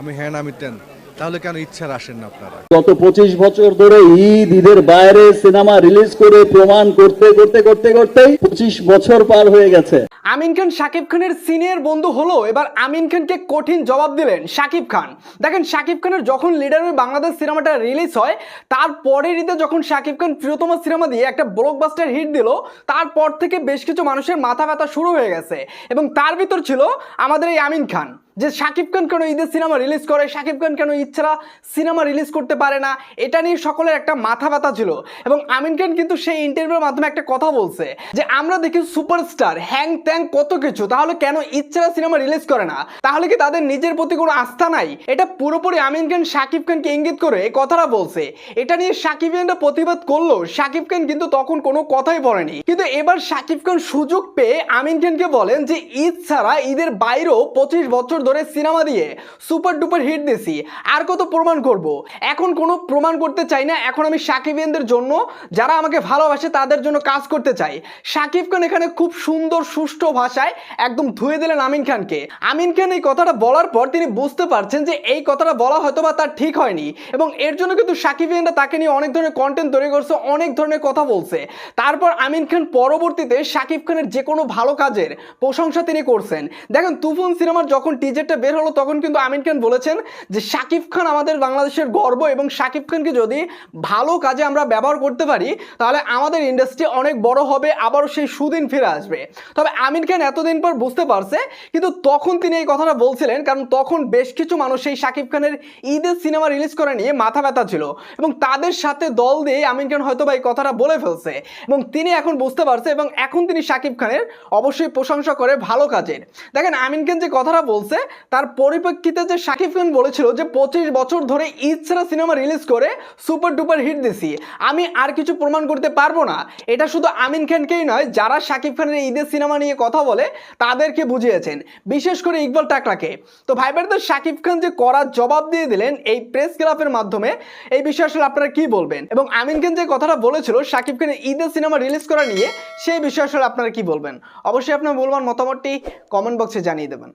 আমি হ্যাঁ না আমি তেন তাহলে কেন ইচ্ছার আসেন না আপনারা? গত পঁচিশ বছর ধরে ঈদ ঈদের বাইরে সিনেমা রিলিজ করে প্রমাণ করতে করতে করতে করতে পঁচিশ বছর পার হয়ে গেছে। আমিন খান শাকিব খানের সিনিয়র বন্ধু হলো এবার আমিন খানকে কঠিন জবাব দিলেন শাকিব খান। দেখেন শাকিব খানের যখন লিডার হয়ে বাংলাদেশ সিনেমাটা রিলিজ হয় তারপরের ঈদে যখন শাকিব খান প্রিয়তম সিনেমা দিয়ে একটা ব্লকবাস্টার হিট দিল তারপর থেকে বেশ কিছু মানুষের মাথা ব্যথা শুরু হয়ে গেছে। এবং তার ভিতর ছিল আমাদের এই আমিন খান। যে শাকিব খান কেন ঈদের সিনেমা রিলিজ করে শাকিব খান কেন ইচ্ছারা সিনেমা রিলিজ করতে পারে না, এটা নিয়ে সকলের একটা মাথা ব্যথা ছিল। এবং আমিন খান কিন্তু সেই ইন্টারভিউর মাধ্যমে একটা কথা বলছে, যে আমরা দেখি সুপারস্টার হ্যাং ত্যাং কত কিছু, তাহলে কেন ইচ্ছারা সিনেমা রিলিজ করে না? তাহলে কি তাদের নিজের প্রতি কোনো আস্থা নাই? এটা পুরোপুরি আমিন খান শাকিব খানকে ইঙ্গিত করে এই কথাটা বলছে। এটা নিয়ে শাকিব খানটা প্রতিবাদ করল শাকিব খান কিন্তু তখন কোনো কথাই বলেনি। কিন্তু এবার শাকিব খান সুযোগ পেয়ে আমিন খানকে বলেন যে ঈদ ছাড়া ঈদের বাইরেও পঁচিশ বছর ধরে সিনেমা দিয়ে সুপার ডুপার হিট দিছি আর কত প্রমাণ করব? এখন কোনো প্রমাণ করতে চাই না। এখন আমি সাকিবিয়ানদের জন্য, যারা আমাকে ভালোবাসে, তাদের জন্য কাজ করতে চাই। সাকিব খান এখানে খুব সুন্দর, সুষ্ঠু ভাষায় একদম ধুয়ে দিলেন আমিন খানকে। আমিন খান এই কথাটা বলার পর তিনি বুঝতে পারছেন যে এই কথাটা বলা হয়তো বা তার ঠিক হয়নি। এবং এর জন্য কিন্তু সাকিবিয়ানরা তাকে নিয়ে অনেক ধরনের কন্টেন্ট তৈরি করছে, অনেক ধরনের কথা বলছে। তারপর আমিন খান পরবর্তীতে সাকিব খানের যে কোনো ভালো কাজের প্রশংসা তিনি করছেন। দেখেন তুফান সিনেমার যখন টিজারটা বের হলো, তখন কিন্তু আমিন খান বলেছেন যে সাকিব খান আমাদের বাংলাদেশের গর্ব এবং সাকিব খানকে যদি ভালো কাজে আমরা ব্যবহার করতে পারি, তাহলে আমাদের ইন্ডাস্ট্রি অনেক বড় হবে, আবারও সেই সুদিন ফিরে আসবে। তবে আমিন খান এতদিন পর বুঝতে পারছে, কিন্তু তখন তিনি এই কথাটা বলছিলেন, কারণ তখন বেশ কিছু মানুষ সেই সাকিব খানের ঈদের সিনেমা রিলিজ করা নিয়ে মাথা ব্যথা ছিল এবং তাদের সাথে দল দিয়ে আমিন খান হয়তো বা এই কথাটা বলে ফেলছে এবং তিনি এখন বুঝতে পারছে এবং এখন তিনি সাকিব খানের অবশ্যই প্রশংসা করে ভালো কাজের। দেখেন, আমিন খান যে কথাটা বলছে তার পরিপ্রেক্ষিতে যে সাকিব খান বলেছিল যে পঁচিশ বছর ধরে ঈদ ছাড়া সিনেমা রিলিজ করে সুপার ডুপার হিট দিছি। আমি আর কিছু প্রমাণ করতে পারব না। এটা শুধু আমিন খানকেই নয়, যারা সাকিব খানের ঈদের সিনেমা নিয়ে কথা বলে, তাদেরকে বুঝিয়েছেন। বিশেষ করে ইকবাল টাকলাকে। তো ভাই ব্রাদার সাকিব খান যে করার জবাব দিয়ে দিলেন এই প্রেস ক্লাবের মাধ্যমে, এই বিষয়ে আসলে আপনারা কি বলবেন? এবং আমিন খান যে কথাটা বলেছিল, সাকিব খানের ঈদের সিনেমা রিলিজ করা নিয়ে, সেই বিষয়ে আসলে আপনারা কি বলবেন? অবশ্যই আপনার বলবার মতামতটি কমেন্ট বক্সে জানিয়ে দেবেন।